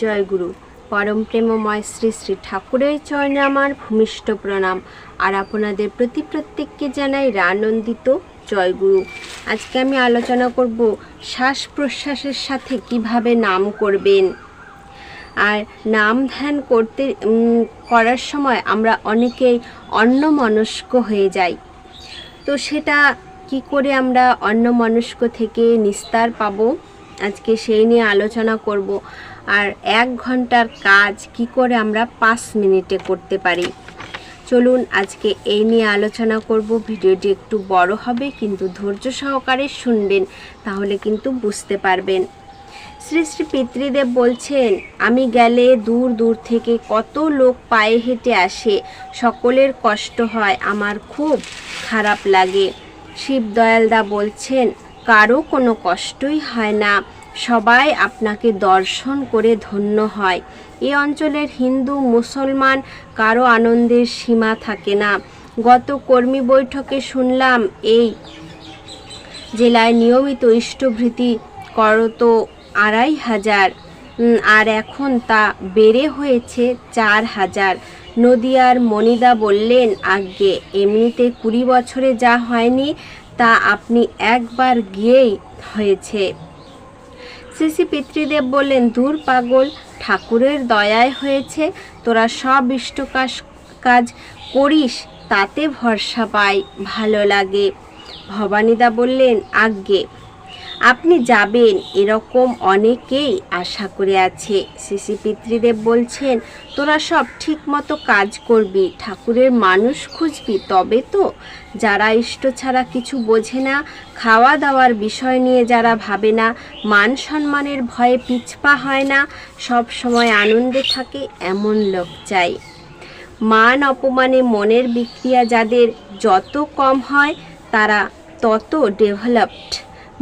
জয় গুরু। পরম প্রেমময় শ্রী শ্রী ঠাকুরের চরণে আমার ভূমিষ্ঠ প্রণাম। আর আপনাদের প্রতি প্রত্যেককে জানাই রানন্দিত জয় গুরু। আজকে আমি আলোচনা করব শ্বাস প্রশ্বাসের সাথে কীভাবে নাম করবেন। আর নাম ধ্যান করতে করার সময় আমরা অনেকেই অন্যমনস্ক হয়ে যাই। তো সেটা কি করে আমরা অন্যমনস্ক থেকে নিস্তার পাবো? আজকে সেই নিয়ে আলোচনা করব। আর এক ঘণ্টার কাজ কি করে আমরা পাঁচ মিনিটে করতে পারি? চলুন আজকে এই নিয়ে আলোচনা করব। ভিডিওটি একটু বড় হবে, কিন্তু ধৈর্য সহকারে শুনবেন, তাহলে কিন্তু বুঝতে পারবেন। শ্রী শ্রী পিতৃদেব বলছেন, আমি গেলে দূর দূর থেকে কত লোক পায়ে হেঁটে আসে। সকলের কষ্ট হয়, আমার খুব খারাপ লাগে। শিব দয়ালদা বলছেন, কারও কোনো কষ্টই হয় না। সবাই আপনাকে দর্শন করে ধন্য হয়। এই অঞ্চলের হিন্দু, মুসলমান কারও আনন্দের সীমা থাকে না। গত কর্মী বৈঠকে শুনলাম, এই জেলায় নিয়মিত ইষ্টভৃতি করত আড়াই হাজার। আর এখন তা বেড়ে হয়েছে চার হাজার। নদিয়ার মনিদা বললেন আগে এমনিতে কুড়ি বছরে যা হয়নি, তা আপনি একবার গিয়েই হয়েছে। শ্রী পিতৃদেব বললেন দূর পাগল, ঠাকুরের দয়ায় হয়েছে, তোরা সব ইষ্টকাশ কাজ করিস, তাতে ভরসা পাই, ভালো লাগে। ভবানীদা বললেন, আজ্ঞে। আপনি যাবেন এরকম অনেকেই আশা করে আছে। শ্রী পিতৃদেব বলছেন, তোরা সব ঠিক মতো কাজ করবি, ঠাকুরের মানুষ খুঁজবি, তবে তো যারা ইষ্ট ছাড়া কিছু বোঝে না খাওয়া দাওয়ার বিষয় নিয়ে যারা ভাবে না, মান সম্মানের ভয়ে পিছপা হয় না, সব সময় আনন্দে থাকে এমন লোক চাই। মান অপমানে মনের বিক্রিয়া যাদের যত কম হয়, তারা তত ডেভেলপড।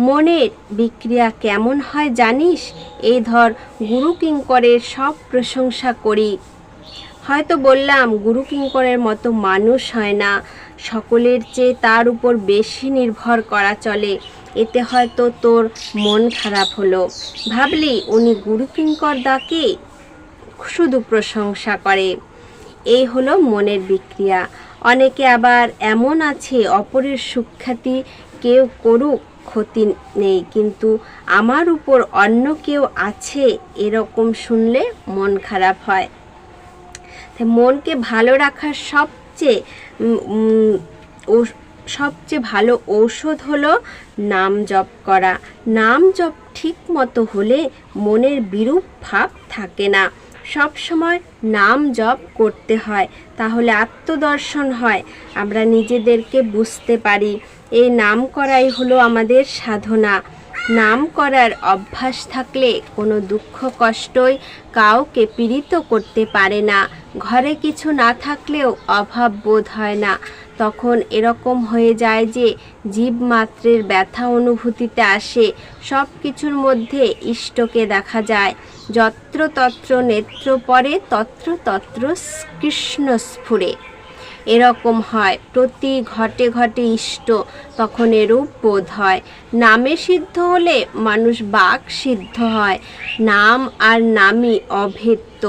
মনের বিক্রিয়া কেমন হয় জানিস? এই ধর গুরু কিঙ্করের সব প্রশংসা করি। হয়তো বললাম গুরু কিঙ্করের মতো মানুষ হয় না। সকলের চেয়ে তার উপর বেশি নির্ভর করা চলে। এতে হয়তো তোর মন খারাপ হলো। ভাবলি উনি গুরু কিঙ্কর দাকে শুধু প্রশংসা করে। এই হলো মনের বিক্রিয়া। অনেকে আবার এমন আছে, অপরের সুখ্যাতি কেউ করুক ক্ষতি নেই, কিন্তু আমার উপর অন্য কেউ আছে এরকম শুনলে মন খারাপ হয়। মনকে ভালো রাখার সবচেয়ে সবচেয়ে ভালো ঔষধ হলো নাম জপ করা। নাম জপ ঠিক মতো হলে মনের বিরূপ ভাব থাকে না। সব সময় নাম জপ করতে হয়, তাহলে আত্মদর্শন হয়। আমরা নিজেদেরকে বুঝতে পারি, এই নাম করাই হলো আমাদের সাধনা। নাম করার অভ্যাস থাকলে কোনো দুঃখ কষ্টই কাউকে পীড়িত করতে পারে না। ঘরে কিছু না থাকলেও অভাব বোধ হয় না। তখন এরকম হয়ে যায় যে জীব মাত্রের ব্যথা অনুভূতিতে আসে। সব কিছুর মধ্যে ইষ্টকে দেখা যায়। যত্র তত্র নেত্র পরে তত্র তত্র কৃষ্ণ স্ফুরে। এরকম হয়, প্রতি ঘটে ঘটে ইষ্ট, তখন এরূপ বোধ হয়। নামে সিদ্ধ হলে মানুষ বাক সিদ্ধ হয়। নাম আর নামই অভেদ্য।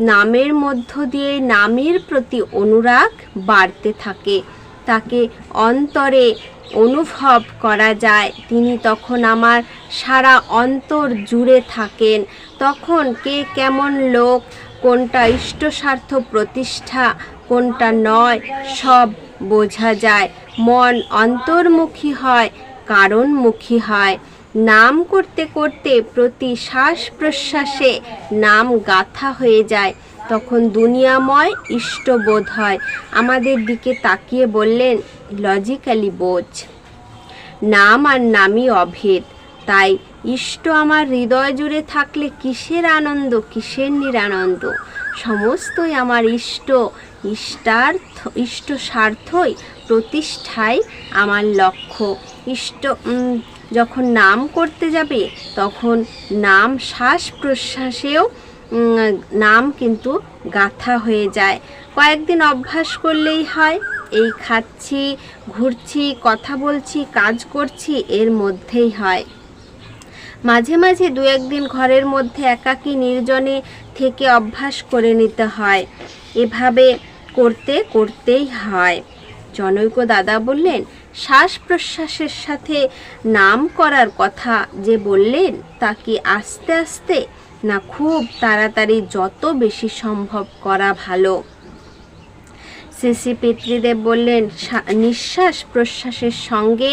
নামের মধ্য দিয়ে নামের প্রতি অনুরাগ বাড়তে থাকে। তাকে অন্তরে অনুভব করা যায়। তিনি তখন আমার সারা অন্তর জুড়ে থাকেন। তখন কে কেমন লোক, কোনটা ইষ্টস্বার্থ প্রতিষ্ঠা, কোনটা নয়, সব বোঝা যায়। মন অন্তর্মুখী হয়, কারণমুখী হয়। নাম করতে করতে প্রতি শ্বাস প্রশ্বাসে নাম গাথা হয়ে যায়। তখন দুনিয়াময় ইষ্টবোধ হয়। আমাদের দিকে তাকিয়ে বললেন লজিক্যালি বোঝ। নাম আর নামই অভেদ। তাই ইষ্ট আমার হৃদয় জুড়ে থাকলে কিসের আনন্দ, কিসের নিরানন্দ? সমস্তই আমার ইষ্ট। ইষ্টার্থ, ইষ্ট স্বার্থই প্রতিষ্ঠাই আমার লক্ষ্য। ইষ্ট যখন নাম করতে যাবে, তখন নাম শ্বাস প্রশ্বাসেও নাম কিন্তু গাথা হয়ে যায়। কয়েকদিন অভ্যাস করলেই হয়। এই খাচ্ছি, ঘুরছি, কথা বলছি, কাজ করছি, এর মধ্যেই হয়। মাঝে মাঝে দু একদিন ঘরের মধ্যে একাকী নির্জনে থেকে অভ্যাস করে নিতে হয়। এভাবে করতে, করতেই হয়। জনৈক দাদা বললেন শ্বাস প্রশ্বাসের সাথে নাম করার কথা যে বললেন, তা কি আস্তে আস্তে না খুব তাড়াতাড়ি যত বেশি সম্ভব করা ভালো? শ্রী পিতৃদেব বললেন নিঃশ্বাস প্রশ্বাসের সঙ্গে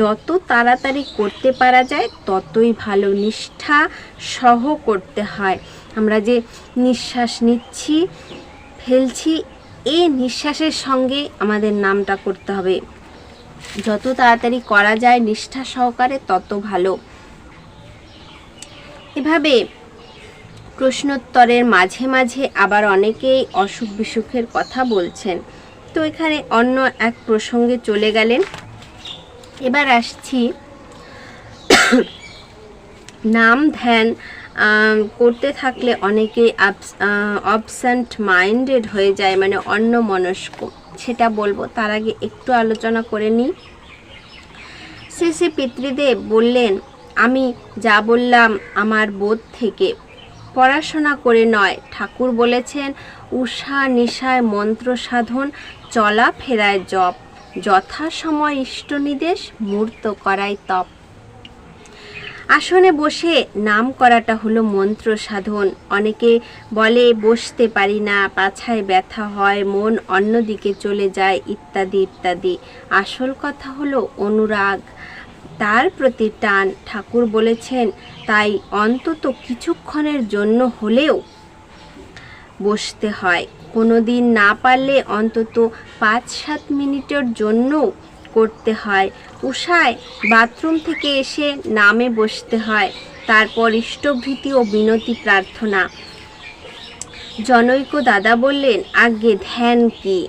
যত তাড়াতাড়ি করতে পারা যায়, ততই ভালো নিষ্ঠা সহ করতে হয়। আমরা যে নিঃশ্বাস নিচ্ছি, ফেলছি এই নিঃশ্বাসের সঙ্গে আমাদের নামটা করতে হবে। যত তাড়াতাড়ি করা যায় নিষ্ঠা সহকারে তত ভালো। এভাবে প্রশ্নোত্তরের মাঝে মাঝে আবার অনেকেই অসুখ বিসুখের কথা বলছেন। তো এখানে অন্য এক প্রসঙ্গে চলে গেলেন। এবার আসছি নাম, ধ্যান করতে থাকলে অনেকেই অবসেন্ট মাইন্ডেড হয়ে যায় মানে অন্য মনস্ক সেটা বলব, তার আগে একটু আলোচনা করে নিই। শ্রী পিতৃদেব বললেন, আমি যা বললাম আমার বোধ থেকে, পড়াশোনা করে নয়। ঠাকুর বলেছেন উষা নিশায় মন্ত্র সাধন, চলা ফেরায় জপ। যথাসময় ইষ্টনিদেশ মূর্ত করায় তপ। আসনে বসে নাম করাটা হলো মন্ত্র সাধন। অনেকে বলে, বসতে পারি না, পাছায় ব্যথা হয়, মন অন্যদিকে চলে যায়, ইত্যাদি ইত্যাদি। আসল কথা হলো অনুরাগ। তার প্রতি টান। ঠাকুর বলেছেন, তাই অন্তত কিছুক্ষণের জন্য হলেও বসতে হয়। কোনো দিন না পারলে অন্তত পাঁচ সাত মিনিটের জন্য করতে হয়। উষায় বাথরুম থেকে এসে নামে বসতে হয়। তারপর ইষ্টভৃতি ও বিনতি প্রার্থনা। জনৈক দাদা বললেন আগে ধ্যান কি?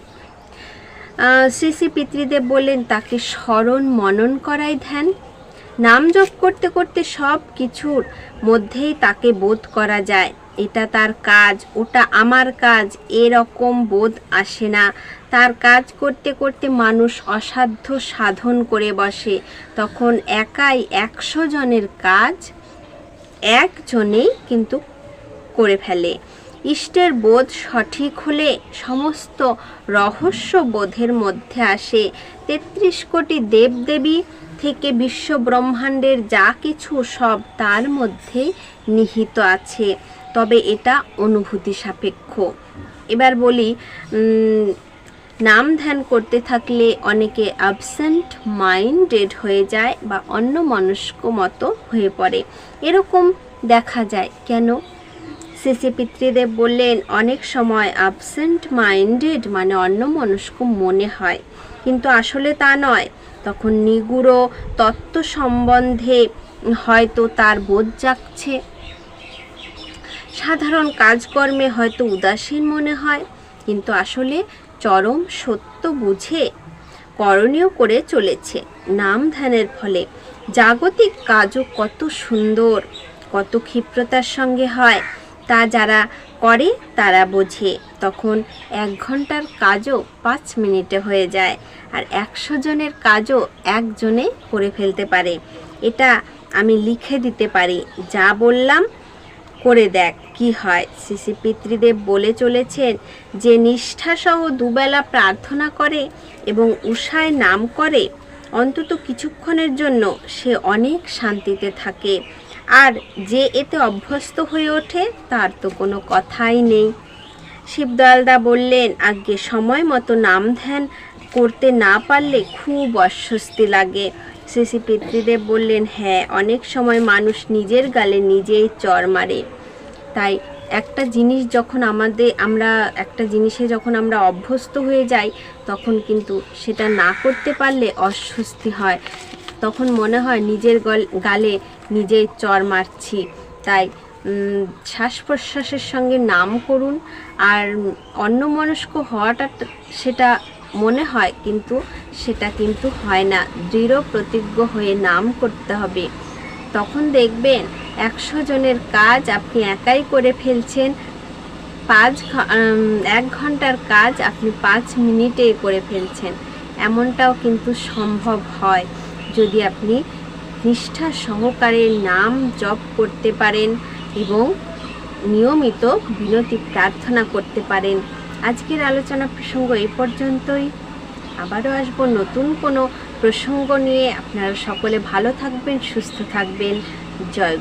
শ্রী শ্রী পিতৃদেব বললেন, তাকে স্মরণ মনন করাই ধ্যান। নাম জপ করতে করতে সব কিছুর মধ্যেই তাকে বোধ করা যায়। এটা তার কাজ, ওটা আমার কাজ, এরকম বোধ আসে না। তার কাজ করতে করতে মানুষ অসাধ্য সাধন করে বসে। তখন একাই একশো জনের কাজ একজনেই কিন্তু করে ফেলে। ইষ্টের বোধ সঠিক হলে সমস্ত রহস্য বোধের মধ্যে আসে। তেত্রিশ কোটি দেবদেবী থেকে বিশ্ব ব্রহ্মাণ্ডের যা কিছু সব তার মধ্যে নিহিত আছে। তবে এটা অনুভূতি সাপেক্ষ। এবার বলি নাম ধ্যান করতে থাকলে অনেকে অ্যাবসেন্ট মাইন্ডেড হয়ে যায় বা অন্য মনস্ক মতো হয়ে পড়ে। এরকম দেখা যায়। কেন? সিসি পিতৃদেব বললেন, অনেক সময় অ্যাবসেন্ট মাইন্ডেড মানে অন্য মনস্ক মনে হয়। কিন্তু আসলে তা নয়। তখন নিগুড়ো তত্ত্ব সম্বন্ধে হয়তো তার বোধ জাগছে। সাধারণ কাজকর্মে হয়তো উদাসীন মনে হয়, কিন্তু আসলে চরম সত্য বুঝে করণীয় করে চলেছে নাম ধ্যানের ফলে। জাগতিক কাজও কত সুন্দর, কত ক্ষিপ্রতার সঙ্গে হয়, তা যারা করে তারা বোঝে। তখন এক ঘণ্টার কাজও পাঁচ মিনিটে হয়ে যায়, আর একশো জনের কাজও একজনে করে ফেলতে পারে। এটা আমি লিখে দিতে পারি। যা বললাম, করে দেখ। কি হয়? শ্রী পিতৃদেব বলে চলেছেন যে, নিষ্ঠাসহ দুবেলা প্রার্থনা করে এবং উষায় নাম করে অন্তত কিছুক্ষণের জন্য সে অনেক শান্তিতে থাকে। আর যে এতে অভ্যস্ত হয়ে ওঠে, তার তো কোনো কথাই নেই। শিবদয়ালদা বললেন আগে সময় মতো নাম ধ্যান করতে না পারলে খুব অস্বস্তি লাগে। শ্রী শ্রী পিতৃদেব বললেন হ্যাঁ অনেক সময় মানুষ নিজের গালে নিজেই চর মারে। তাই একটা জিনিস যখন আমাদের, আমরা একটা জিনিসে যখন আমরা অভ্যস্ত হয়ে যাই, তখন কিন্তু সেটা না করতে পারলে অস্বস্তি হয়। তখন মনে হয় নিজের গল- নিজেই চর মারছি। তাই শ্বাস প্রশ্বাসের সঙ্গে নাম করুন আর অন্যমনস্ক হওয়াটা সেটা মনে হয় কিন্তু সেটা কিন্তু হয় না। দৃঢ় প্রতিজ্ঞ হয়ে নাম করতে হবে। তখন দেখবেন একশো জনের কাজ আপনি একাই করে ফেলছেন। পাঁচ এক ঘণ্টার কাজ আপনি পাঁচ মিনিটে করে ফেলছেন। এমনটাও কিন্তু সম্ভব হয়। যদি আপনি নিষ্ঠা সহকারে নাম জপ করতে পারেন এবং নিয়মিত বিনতি প্রার্থনা করতে পারেন। আজকের আলোচনা প্রসঙ্গ এই পর্যন্তই। আবারও আসব নতুন কোনো প্রসঙ্গ নিয়ে। আপনারা সকলে ভালো থাকবেন, সুস্থ থাকবেন। জয়